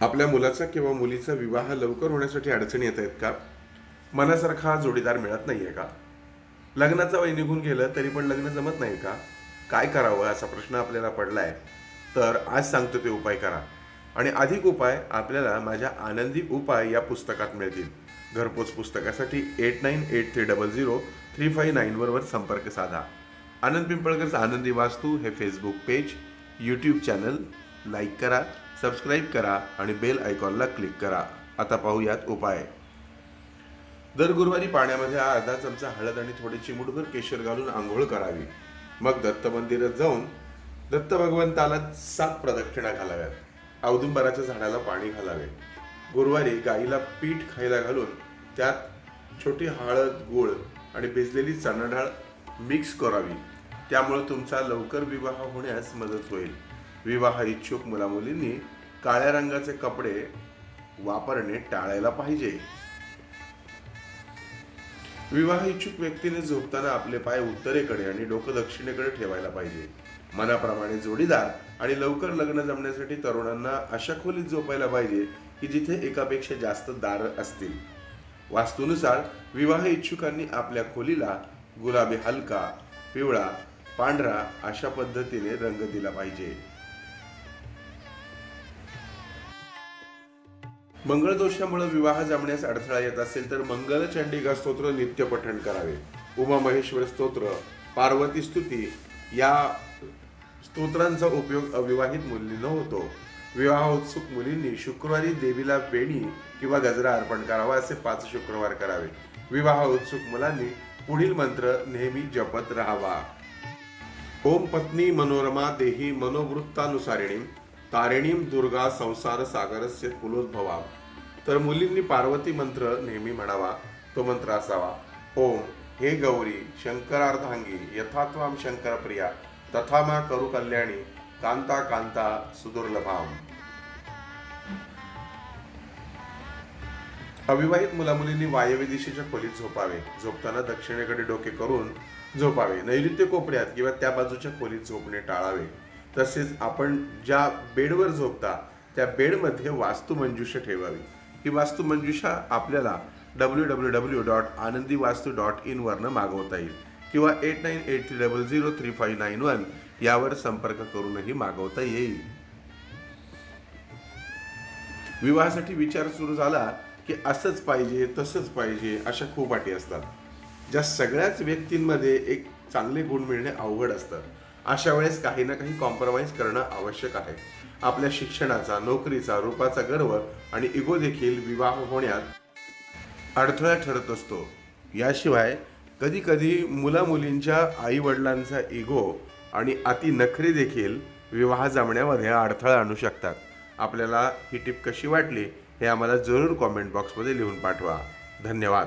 आपल्या मुलाचा किंवा मुलीचा विवाह लवकर होण्यासाठी अडचणी येत आहेत का? मनासारखा जोडीदार मिळत नाही आहे का? लग्नाचा वय निघून गेलं तरी पण लग्न जमत नाही का? काय करावं असा प्रश्न आपल्याला पडलाय. तर आज सांगतो ते उपाय करा. आणि अधिक उपाय आपल्याला माझ्या आनंदी उपाय या पुस्तकात मिळतील. घरपोच पुस्तकासाठी eight nine eight three double zero three five nine संपर्क साधा. आनंद पिंपळकरचा आनंदी वास्तू हे Facebook page YouTube channel like करा. सबस्क्राईब करा आणि बेल आयकॉनला क्लिक करा. आता पाहूयात उपाय. दर गुरुवारी पाण्यामध्ये अर्धा चमचा हळद आणि थोडी चिमुटभर केशर घालून आंघोळ करावी. मग दत्त मंदिरात जाऊन दत्त भगवंताला सात प्रदक्षिणा घालाव्यात. औदुंबराच्या झाडाला पाणी घालावे. गुरुवारी गाईला पीठ खायला घालून त्यात छोटी हळद गुळ आणि भिजलेली चणाडाळ मिक्स करावी. त्यामुळे तुमचा लवकर विवाह होण्यास मदत होईल. विवाह इच्छुक मुलामुलींनी काळ्या रंगाचे कपडे वापरणे टाळायला पाहिजे. विवाह इच्छुक व्यक्तीने झोपताना आपले पाय उत्तरेकडे आणि डोकं दक्षिणेकडे ठेवायला पाहिजे. मनाप्रमाणे जोडीदार आणि लवकर लग्न जमण्यासाठी तरुणांना अशा खोलीत झोपायला पाहिजे की जिथे एकापेक्षा जास्त दार असतील. वास्तूनुसार विवाह इच्छुकांनी आपल्या खोलीला गुलाबी हलका पिवळा पांढरा अशा पद्धतीने रंग दिला पाहिजे. मंगळ दोषामुळे विवाह जमण्यास अडथळा येत असेल तर मंगल चंडिका स्तोत्र नित्य पठण करावे. उमा महेश्वर स्तोत्र पार्वती स्तुती या स्तोत्रांचा उपयोग अविवाहित मुलींना होतो. विवाह उत्सुक मुलींनी शुक्रवारी देवीला वेणी किंवा गजरा अर्पण करावा असे पाच शुक्रवार करावे. विवाह उत्सुक मुलांनी पुढील मंत्र नेहमी जपत राहावा. ओम पत्नी मनोरमा देही मनोवृत्तानुसारिणी. तारिणीम दुर्गा संसार सागरस्य कुलोद्भवा तर मुलींनी पार्वती मंत्र नेहमी म्हणावा तो मंत्र असावा ओम हे गौरी शंकरार्धांगी यथात्वाम शंकर प्रिया तथा मा करू कल्याणी कांता कांता सुदुर्लभाम. अविवाहित मुलामुलींनी वायव्य दिशेच्या खोलीत झोपावे. झोपताना दक्षिणेकडे डोके करून झोपावे. नैऋत्य कोपऱ्यात किंवा त्या बाजूच्या खोलीत झोपणे टाळावे. तसेच आपण ज्या बेडवर झोपता त्या बेडमध्ये वास्तुमंजुषा ठेवावी. ही वास्तुमंजुषा आपल्याला डब्ल्यू डब्ल्यू डब्ल्यू डॉट आनंदी वास्तू डॉट इनवरनं मागवता येईल किंवा eight nine eight three double zero three five nine one यावर संपर्क करूनही मागवता येईल. विवाहासाठी विचार सुरू झाला की असंच पाहिजे तसंच पाहिजे अशा खूप अटी असतात. ज्या सगळ्याच व्यक्तींमध्ये एक चांगले गुण मिळणे अवघड असतं. अशा वेळेस काही ना काही कॉम्प्रोमाइज करणं आवश्यक आहे. आपल्या शिक्षणाचा नोकरीचा रूपाचा गर्व आणि इगो देखील विवाह होण्यात अडथळा ठरत असतो. याशिवाय कधी कधी आईवडिलांचा इगो आणि अति नखरे देखील विवाह जमण्यामध्ये अडथळा आणू शकतात. आपल्याला ही टिप कशी वाटली हे आम्हाला जरूर कॉमेंट बॉक्समध्ये लिहून पाठवा. धन्यवाद.